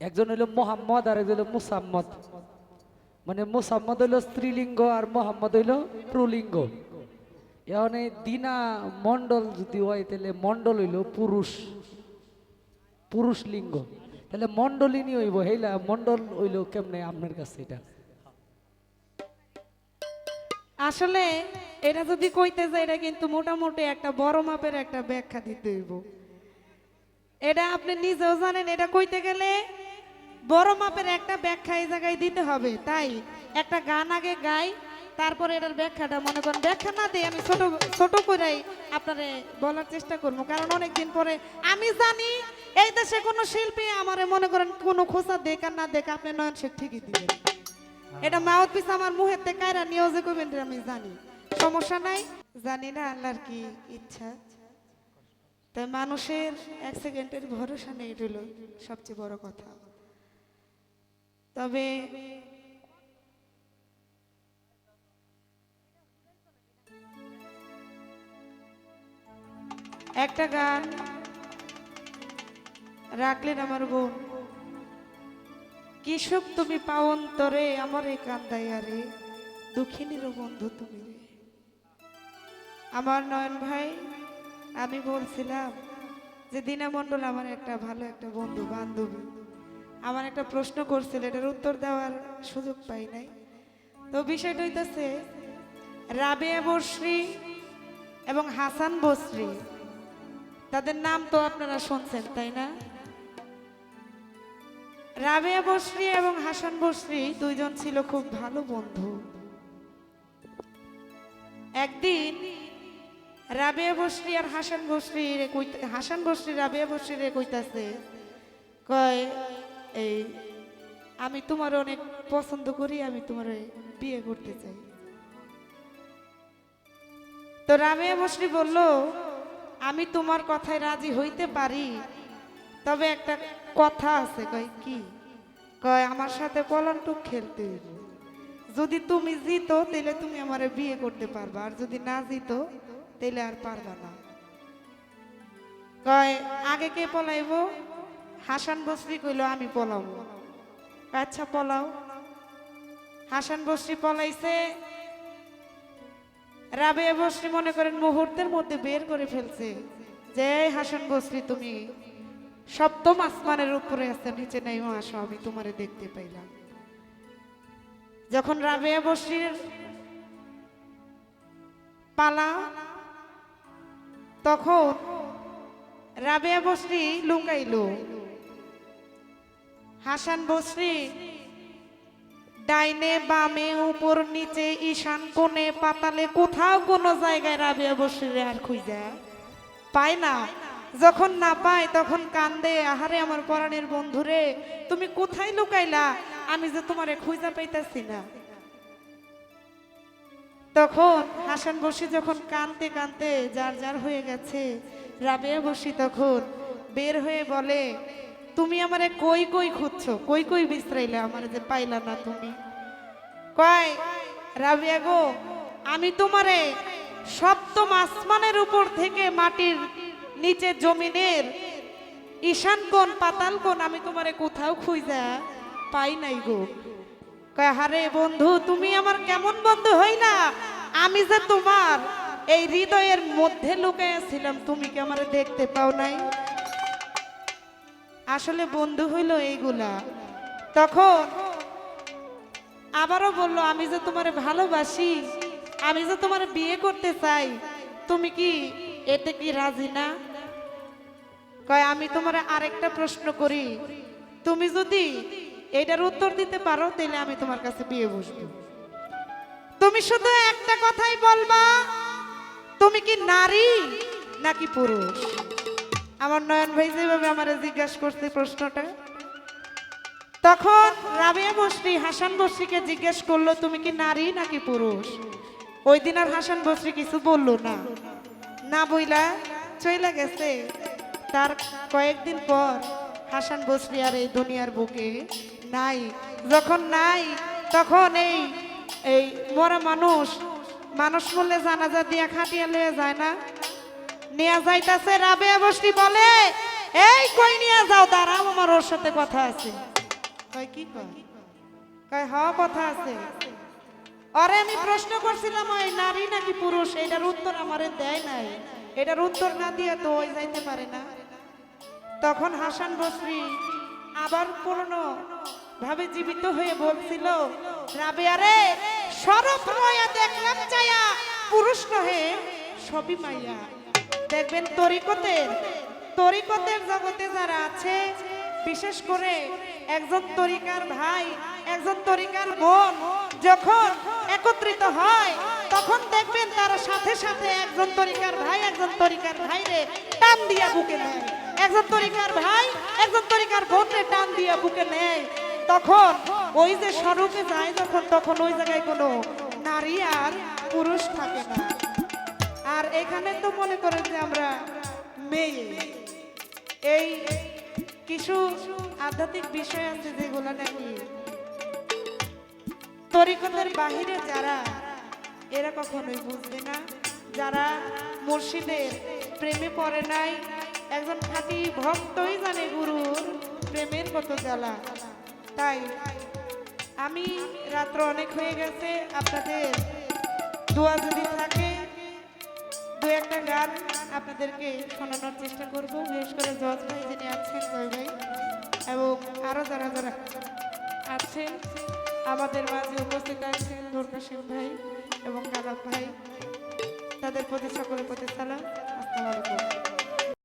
একজন হইল মোহাম্মদ আর একজন হইল মুসাম্মদ। মানে মুসাম্মদ হইল স্ত্রীলিঙ্গ আর মোহাম্মদ হইল প্রলিঙ্গ। এখানে দিনা মন্ডল যদি হয়, তাহলে মন্ডল হইল পুরুষ। পুরুষ লিঙ্গ তাহলে মন্ডলিনী হইব, হেইলা মন্ডল হইল কেমনে? আপনার কাছে এটা। আসলে এটা যদি কইতে যায় এটা কিন্তু মোটামুটি একটা বড় মাপের একটা ব্যাখ্যা দিতে হইব। এটা আপনি নিজেও জানেন, এটা কইতে গেলে বড় মাপের একটা ব্যাখ্যা এই জায়গায় দিতে হবে। তাই একটা গান আগে গাই, তারপরে এটার ব্যাখ্যাটা মনে করেন। ব্যাখ্যা না দিয়ে আমি ছোট ছোট করেই আপনারে বলার চেষ্টা করব। কারণ অনেকদিন পরে আমি জানি এই দেশে কোনো শিল্পী আমারে মনে করেন কোনো খোঁচা দেখ আর না দেখ, আপনি নয়ন শেখ ঠিকই দিবেন। এটা মাউথ পিস আমার থেকে কায়রা করবেন এটা আমি জানি। সমস্যা নাই, জানি না আল্লাহর কি ইচ্ছা। তাই মানুষের এক সেকেন্ডের ভরসা নেই, এটা হলো সবচেয়ে বড় কথা। তবে একটা গান রাখলেন আমার বোন। কৃষক তুমি পাওন তরে আমার এই কান্দাইয়া রে, দুঃখিনীর বন্ধু তুমি আমার নয়ন ভাই, আমি বলছিলাম যে দীনামণ্ডল আমার একটা ভালো একটা বন্ধু, বান্ধবী। আমার একটা প্রশ্ন করছিল, এটার উত্তর দেওয়ার সুযোগ পাই নাই। তো বিষয়টা হইতেছে, রাবেয়া বশ্রী এবং হাসান বসরি, তাদের নাম তো আপনারা শুনছেন, তাই না? রাবেয়া বসরি এবং হাসান বসরি দুইজন ছিল খুব ভালো বন্ধু। একদিন রাবেয়া বসরি আর হাসান বসরি রে কইতে- হাসান বসরি, রাবেয়া বসরি রে কইতাছে, কয় এই, আমি তোমার অনেক পছন্দ করি, আমি তোমার বিয়ে করতে চাই। তো রাবেয়া বসরি বলল, আমি তোমার কথায় রাজি হইতে পারি, তবে একটা কথা আছে, কয় কি? কয়, আমার সাথে পলান্টুক খেলতে হইব। যদি তুমি জিতো তাহলে তুমি আমার বিয়ে করতে পারবা, আর যদি না জিতো তাহলে আর পারবা না। কয়, আগে কে পলাইব? হাসান বসরি কইলো, আমি পলাবো আচ্ছা পলাও। হাসান বসরি পলাইছে। রাবেয়া বসরি মনে করেন মুহূর্তের মধ্যে বের করে ফেলছে। যে হাসান বসরি, তুমি সপ্তম আসমানের উপরে আছে, নিচে নাই আসো, আমি তোমারে দেখতে পাইলাম। যখন রাবেয়া বসরির পালা, তখন রাবেয়া বসরি লুকাইলো হাসান বসরি, ডাইনে বামে, উপর নিচে, ঈশান কোণে, পাতালে কোথাও কোনো জায়গায় রাবেয়া বসরে আর খুঁজা পায় না। যখন না পায়, তখন কান্দে, আহারে আমার পরাণের বন্ধুরে, তুমি কোথায় লুকাইলা? আমি যে তোমারে খুঁজা পাইতাছি না। তখন হাসান বসি যখন কানতে কানতে যার যার হয়ে গেছে, রাবেয়া বসি তখন বের হয়ে বলে তুমি আমারে কই কই খুঁজছো? কই কই বিশ্রাইলে আমারে যে পাইলা না তুমি? কয়, রাবিয়া গো, আমি তোমারে সপ্তম আসমানের উপর থেকে মাটির নিচে জমিনের ঈশান কোণ, পাতাল কোণ আমি তোমারে কোথাও খুঁজা পাই নাই গো। কয়, হারে বন্ধু, তুমি আমার কেমন বন্ধু হই না? আমি যে তোমার এই হৃদয়ের মধ্যে লুকাইয়াছিলাম তুমি কি আমারে দেখতে পাও নাই? আসলে বন্ধু হইল এইগুলা। তখন আবারও বলল, আমি যে তোমার ভালোবাসি, আমি যে তোমার বিয়ে করতে চাই, তুমি কি এতে কি রাজি না? কয়, আমি তোমার আরেকটা প্রশ্ন করি। তুমি যদি এটার উত্তর দিতে পারো তাহলে আমি তোমার কাছে বিয়ে বসবো। তুমি শুধু একটা কথাই বলবা, তুমি কি নারী নাকি পুরুষ? আমার নয়ন ভাই যেভাবে আমার জিজ্ঞাসা করছে প্রশ্নটা, তখন রাবিয়া বসরি, হাসান বসরিকে জিজ্ঞেস করল, তুমি কি নারী নাকি পুরুষ? ওই দিন আর হাসান বসরি কিছু বলল না। না বইলা চইলা গেছে। তার কয়েকদিন পর হাসান বসরি আর এই দুনিয়ার বুকে নাই। যখন নাই, তখন এই এই মরা মানুষ মানুষ বললে জানাজা দিয়া খাটিয়া লয়ে যায় না। নিয়ে যাইতাছে, রাবে বসরি বলে, এই কই নিয়ে যাও, দাঁড়াও, আমার ওর সাথে কথা আছে। কয়, কি কথা আছে। আরে আমি প্রশ্ন করছিলাম, ওই নারী নাকি পুরুষ? এটার উত্তর আমারে দেয় নাই। এটার উত্তর না দিয়ে তো ওই যাইতে পারে না। তখন হাসান বসরি আবার পুরনো ভাবে জীবিত হয়ে বলছিল, রাবে, আরে সরব রয়া দেখলাম চায়া পুরুষ নহে, সবই মাইয়া দেখবেন তরিকতের তরিকতের জগতে যারা আছে, বিশেষ করে একজন তরিকার ভাই, একজন তরিকার বোন যখন একত্রিত হয়, তখন দেখবেন তারা সাথে সাথে একজন তরিকার ভাই, একজন তরিকার ভাইরে টান দিয়া বুকে নেয়। একজন তরিকার ভাই, একজন তরিকার বোনরে টান দিয়া বুকে নেয়। তখন ওই যে স্বরূপে যায় যখন, তখন ওই জায়গায় কোনো নারী আর পুরুষ থাকে না। আর এখানে তো মনে করেন যে আমরা মেয়ে। এই কিছু আধ্যাত্মিক বিষয় আছে যেগুলো নাকি তরিকতের বাহিরে যারা এরা কখনোই বুঝবে না। যারা মুর্শিদের প্রেমে পড়ে নাই, একজন খাঁটি ভক্তই জানে গুরুর প্রেমের কত জ্বালা। তাই আমি রাত্র অনেক হয়ে গেছে, আপনাদের দোয়া যদি থাকে দু একটা গান আপনাদেরকে শোনানোর চেষ্টা করব, বিশেষ করে জজ ভাই যিনি আছেন, জয় ভাই, এবং আরও যারা যারা আছেন, আমাদের মাঝে উপস্থিত আছেন দুর্গা সিং ভাই এবং কালাব ভাই। তাদের প্রতি সকলের প্রতি সালাম, আসসালামু আলাইকুম।